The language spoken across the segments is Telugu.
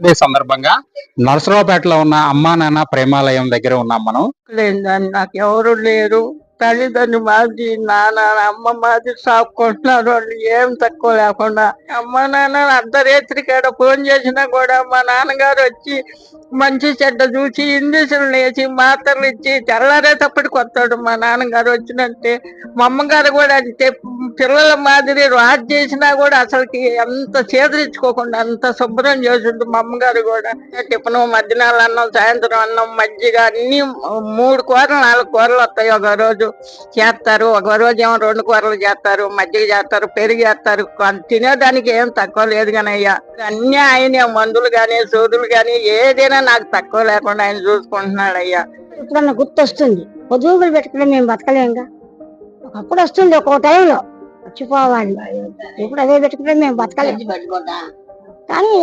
డే సందర్భంగా నరసరావుపేటలో ఉన్న అమ్మా నాన్న ప్రేమాలయం దగ్గర ఉన్నాం మనం. లేదని నాకు ఎవరు లేరు. తల్లిదండ్రి మాది నాన్న అమ్మ మాది సాపుకుంటున్నారు వాళ్ళు ఏం తక్కువ లేకుండా. అమ్మ నాన్న అర్ధరేత్రి కాడ ఫోన్ చేసినా కూడా మా నాన్నగారు వచ్చి మంచి చెడ్డ చూసి ఇంజక్షన్లు వేసి మాత్రలు ఇచ్చి తెల్లారేటప్పటికి వస్తాడు మా నాన్నగారు వచ్చినంటే మా అమ్మగారు కూడా అంటే పిల్లల మాదిరి రాజు చేసినా కూడా అసలుకి అంత చేదరించుకోకుండా అంత శుభ్రం చేసిండు మా అమ్మగారు కూడా. టిఫిన్ మధ్యాహ్నం అన్నం సాయంత్రం అన్నం మజ్జిగ అన్ని మూడు కూరలు నాలుగు కూరలు వస్తాయి ఒక రోజు. చేస్తారు. ఒక రోజు ఏమో రెండు కూరలు చేస్తారు మజ్జిగ చేస్తారు పెరుగు చేస్తారు. తినేదానికి ఏం తక్కువ లేదు కానీ అయ్యా అన్ని ఆయన మందులు గాని సోదులు గాని ఏదైనా నాకు తక్కువ లేకుండా ఆయన చూసుకుంటున్నాడు అయ్యా ఎప్పుడన్నా గుర్తొస్తుంది. పొదుగులు పెట్టుకుని మేము బతకలేంగా? ఒకప్పుడు వస్తుంది ఒక్కో టైంలో. మర్చిపోవాలి. ఇప్పుడు అదే పెట్టుకుంటే మేము బతకలేము కానీ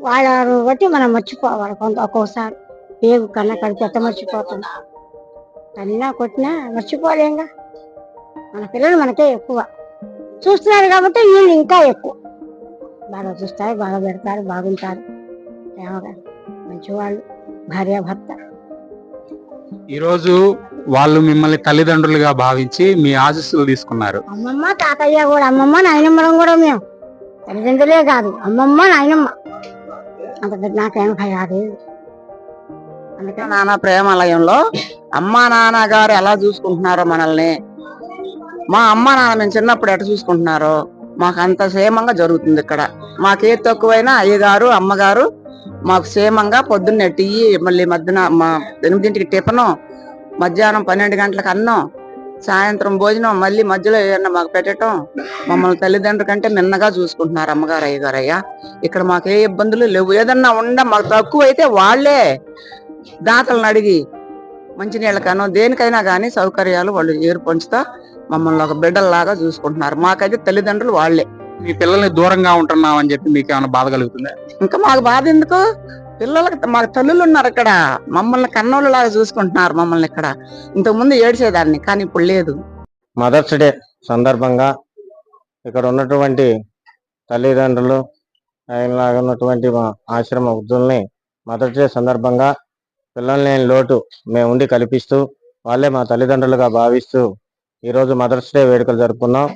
వాళ్ళ బట్టి మనం మర్చిపోవాలి కొంత ఒక్కోసారి. పేగు కన్న కడితే ఎట్ట తల్లినా కొట్టినా మర్చిపోలేంగా. మన పిల్లలు మనకే ఎక్కువ. చూస్తున్నారు కాబట్టి వీళ్ళు ఇంకా ఎక్కువ. బాగా చూస్తారు బాగా పెడతారు బాగుంటారు. ప్రేమగా మంచివాళ్ళు భార్య భర్త ఈ రోజు వాళ్ళు మిమ్మల్ని తల్లిదండ్రులుగా భావించి మీ ఆశీస్సులు తీసుకున్నారు. అమ్మమ్మ తాతయ్య కూడా అమ్మమ్మ నాయనమ్మడం కూడా మేము. తల్లిదండ్రులే కాదు అమ్మమ్మ నాయనమ్మ. అంత నాకేం భయాదు అందుకే నాన్న ప్రేమాలయంలో అమ్మా నాన్న గారు ఎలా చూసుకుంటున్నారో మనల్ని? మా అమ్మ నాన్న మేము చిన్నప్పుడు ఎట్లా చూసుకుంటున్నారో మాకు అంత క్షేమంగా జరుగుతుంది ఇక్కడ. మాకే తక్కువైనా అయ్యగారు అమ్మగారు మాకు క్షేమంగా పొద్దున్నే టీ మళ్ళీ మధ్యాహ్న మా ఎనిమిదింటికి టిఫను మధ్యాహ్నం పన్నెండు గంటలకు అన్నం సాయంత్రం భోజనం మళ్ళీ మధ్యలో ఏమన్నా మాకు పెట్టడం మమ్మల్ని తల్లిదండ్రుల కంటే మిన్నగా చూసుకుంటున్నారు అమ్మగారు అయ్యగారు అయ్యా. ఇక్కడ మాకు ఏ ఇబ్బందులు లేవు. ఏదన్నా ఉండ మాకు తక్కువ అయితే వాళ్ళే. దాతలను అడిగి మంచినీళ్ళకనో దేనికైనా కానీ సౌకర్యాలు వాళ్ళు ఏరు పంచుతా మమ్మల్ని ఒక బిడ్డల్లాగా చూసుకుంటున్నారు. మాకైతే తల్లిదండ్రులు వాళ్ళే. మీ పిల్లల్ని దూరంగా ఉంటున్నాం అని చెప్పి మీకు ఏమైనా బాధ కలుగుతుందా? ఇంకా మాకు బాధ ఎందుకు? పిల్లలకి మాకు తల్లులు ఉన్నారు ఇక్కడ. మమ్మల్ని కన్నోళ్ళు లాగా చూసుకుంటున్నారు మమ్మల్ని ఇక్కడ. ఇంతకు ముందు ఏడ్చేదాన్ని కానీ ఇప్పుడు లేదు. మదర్స్ డే సందర్భంగా ఇక్కడ ఉన్నటువంటి తల్లిదండ్రులు ఆయనలాగా ఉన్నటువంటి మా ఆశ్రమ వృద్ధుల్ని మదర్స్ డే సందర్భంగా పిల్లల్ని లేని లోటు మేము ఉండి కల్పిస్తూ వాళ్ళే మా తల్లిదండ్రులుగా భావిస్తూ ఈరోజు మదర్స్ డే వేడుకలు జరుపుకున్నాం.